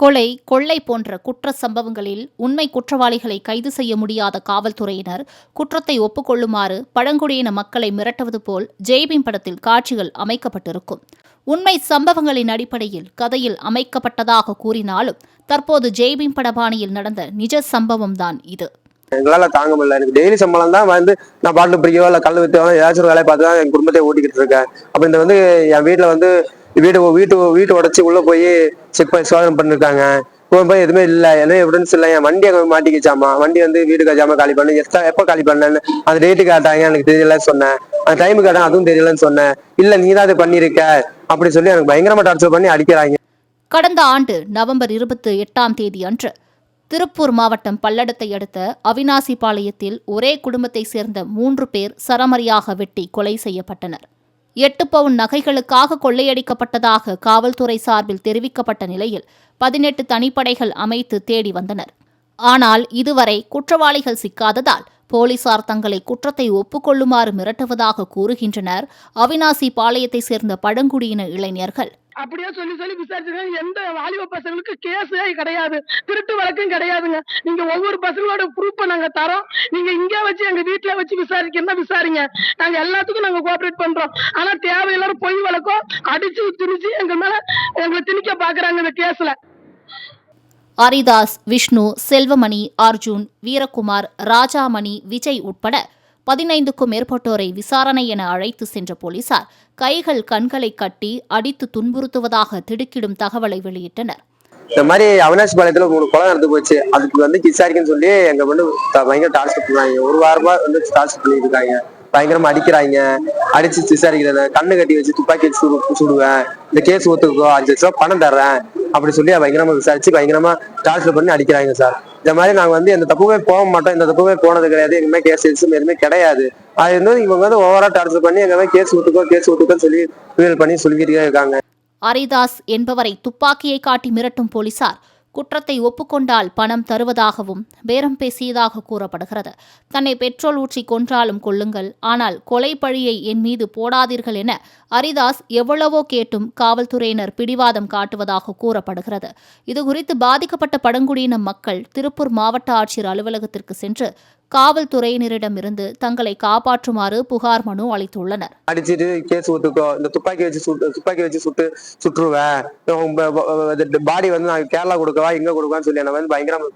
கொலை கொள்ளை போன்ற குற்ற சம்பவங்களில் உண்மை குற்றவாளிகளை கைது செய்ய முடியாத காவல்துறையினர் குற்றத்தை ஒப்புக்கொள்ளுமாறு பழங்குடியின மக்களை மிரட்டுவது போல் ஜெய்பீம் படத்தில் காட்சிகள் அமைக்கப்பட்டிருக்கும். உண்மை சம்பவங்களின் அடிப்படையில் கதையில் அமைக்கப்பட்டதாக கூறினாலும் தற்போது ஜெய்பீம் படபாணியில் நடந்த நிஜ சம்பவம்தான் இது. எங்களால தாங்க முடியல. எனக்கு டெய்லி சம்பளம் தான் வந்து நான் பாட்டில் பிடிக்கவோ இல்லை கல் வித்தவோ ஏதாச்சும் ஒரு வேலையை பார்த்து தான் என் குடும்பத்தை ஓட்டிக்கிட்டு இருக்கேன். அப்ப இந்த வந்து என் வீட்டுல வந்து வீடு வீட்டு வீட்டு உடச்சி உள்ள போய் செக் பண்ணி சோதனை பண்ணிருக்காங்க. போய் எதுவுமே இல்ல. என்ன எவிடன்ஸ் இல்ல. என் வண்டி அங்க மாட்டிக்கிச்சாமா? வண்டி வந்து வீடு கஜாம காலி பண்ணு. எத்தனை எப்ப காலி பண்ணேன்னு அந்த டேட்டு காட்டாங்க. எனக்கு தெரியலன்னு சொன்னேன். அந்த டைம் காட்டாங்க அதுவும் தெரியலன்னு சொன்னேன். இல்ல நீ தான் அது பண்ணிருக்க. அப்படி சொல்லி எனக்கு பயங்கரமா டார்ச்சர் பண்ணி அடிக்கிறாங்க. கடந்த ஆண்டு நவம்பர் இருபத்தி எட்டாம் தேதி அன்று திருப்பூர் மாவட்டம் பல்லடத்தை அடுத்த அவினாசிபாளையத்தில் ஒரே குடும்பத்தைச் சேர்ந்த மூன்று பேர் சரமரியாக வெட்டி கொலை செய்யப்பட்டனர். எட்டு பவுன் நகைகளுக்காக கொள்ளையடிக்கப்பட்டதாக காவல்துறை சார்பில் தெரிவிக்கப்பட்ட நிலையில் பதினெட்டு தனிப்படைகள் அமைத்து தேடி வந்தனர். ஆனால் இதுவரை குற்றவாளிகள் சிக்காததால் போலீசார் தங்களை குற்றத்தை ஒப்புக்கொள்ளுமாறு மிரட்டுவதாக கூறுகின்றனர். அவினாசி பாளையத்தை சேர்ந்த பழங்குடியின இளைஞர்கள். அப்படியே சொல்லி சொல்லி விசாரிச்சிருக்காங்க எந்த வாலிப பசங்களுக்கு கேஸே கிடையாது. திருட்டு வழக்கும் கிடையாதுங்க. நீங்க ஒவ்வொரு பசங்களோட ப்ரூஃப் நாங்க தரோம். நீங்க இங்க வச்சு எங்க வீட்டுல வச்சு விசாரிக்கணும்னா விசாரிங்க? நாங்க எல்லாத்துக்கும் நாங்க கோஆபரேட் பண்றோம். ஆனா தேவையில்லாத பொய் வழக்கம் அடிச்சு திணிச்சு எங்க மேல எங்களை திணிக்க பாக்குறாங்க இந்த கேஸ்ல. ஹரிதாஸ் விஷ்ணு செல்வமணி அர்ஜுன் வீரகுமார் ராஜாமணி விஜய் உட்பட பதினைந்துக்கும் மேற்பட்டோரை விசாரணை என அழைத்து சென்ற போலீசார் கைகள் கண்களை கட்டி அடித்து துன்புறுத்துவதாக திடுக்கிடும் தகவலை வெளியிட்டனர். இந்த மாதிரி அவினாசி பாளையத்துல மூணு கொலை நடந்து போச்சு. அதுக்கு வந்து விசாரிக்கன்னு சொல்லி எங்க வந்து பயங்கர டார்ச்சர் பண்ணாங்க ஒரு வாரமா வந்து டார்ச்சர் பண்ணிட்டு இருக்காங்க பயங்கரமா அடிக்கிறாங்க. அடிச்சு விசாரிக்கிறேன் கண்ணு கட்டி வச்சு துப்பாக்கி வச்சு சுடு சுடுவேன். இந்த கேஸ் ஒத்துக்கோ அஞ்சு லட்சம் பணம் தர்றேன். அப்படி சொல்லி பயங்கரமா விசாரிச்சு பயங்கரமா டார்ச்சர் பண்ணி அடிக்கிறாங்க சார் இந்த மாதிரி நாங்க வந்து எந்த தப்புமே போக மாட்டோம். இந்த தப்புமே போனது கிடையாது. எங்கேயுமே கேஸ் எதுவும் எதுவுமே கிடையாது. அது வந்து இவங்க வந்து ஓவரா டார்ச்சர் பண்ணி எங்கேயுமே கேஸ் விட்டுக்கோ கேஸ் விட்டுக்கோன்னு சொல்லி பண்ணி சொல்லிக்கிட்டே இருக்காங்க. ஹரிதாஸ் என்பவரை துப்பாக்கியை காட்டி மிரட்டும் போலீசார். குற்றத்தை ஒப்புக்கொண்டால் பணம் தருவதாகவும் பேரம் பேசியதாக கூறப்படுகிறது. தன்னை பெட்ரோல் ஊற்றி கொன்றாலும் கொள்ளுங்கள் ஆனால் கொலை பழியை என் மீது போடாதீர்கள் என அரிதாஸ் எவ்வளவோ கேட்டும் காவல்துறையினர் பிடிவாதம் காட்டுவதாக கூறப்படுகிறது. இதுகுறித்து பாதிக்கப்பட்ட பழங்குடியின மக்கள் திருப்பூர் மாவட்ட ஆட்சியர் அலுவலகத்திற்கு சென்று காவல்துறையினரிடமிருந்து தங்களை காப்பாற்றுமாறு புகார் மனு அளித்துள்ளனர். அடிச்சிட்டு கேஸ் ஒத்துக்கோ இந்த துப்பாக்கி வச்சு சுட்டு துப்பாக்கி வச்சு சுட்டு சுட்டுருவேன் பாடி வந்து நான் கேரளா கொடுக்கவா இங்க கொடுக்கவான்னு சொல்லி என்ன வந்து பயங்கரம்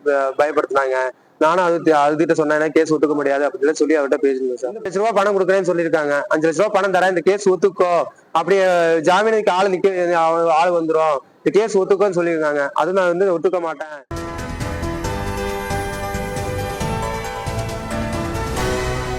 பயப்படுத்தினாங்க. நானும் அது அதுகிட்ட அது சொன்னேன் கேஸ் ஒத்துக்க முடியாது அப்படின்னு சொல்லி அவர்கிட்ட பேசியிருந்தேன் சார். அஞ்சு லட்ச ரூபா பணம் கொடுக்குறேன்னு சொல்லியிருக்காங்க. அஞ்சு லட்ச ரூபா பணம் தரேன் இந்த கேஸ் ஒத்துக்கோ. அப்படி ஜாமீனுக்கு ஆள் நிக்க ஆள் வந்துடும் இந்த கேஸ் ஒத்துக்கோன்னு சொல்லியிருக்காங்க. அது நான் வந்து ஒத்துக்க மாட்டேன்.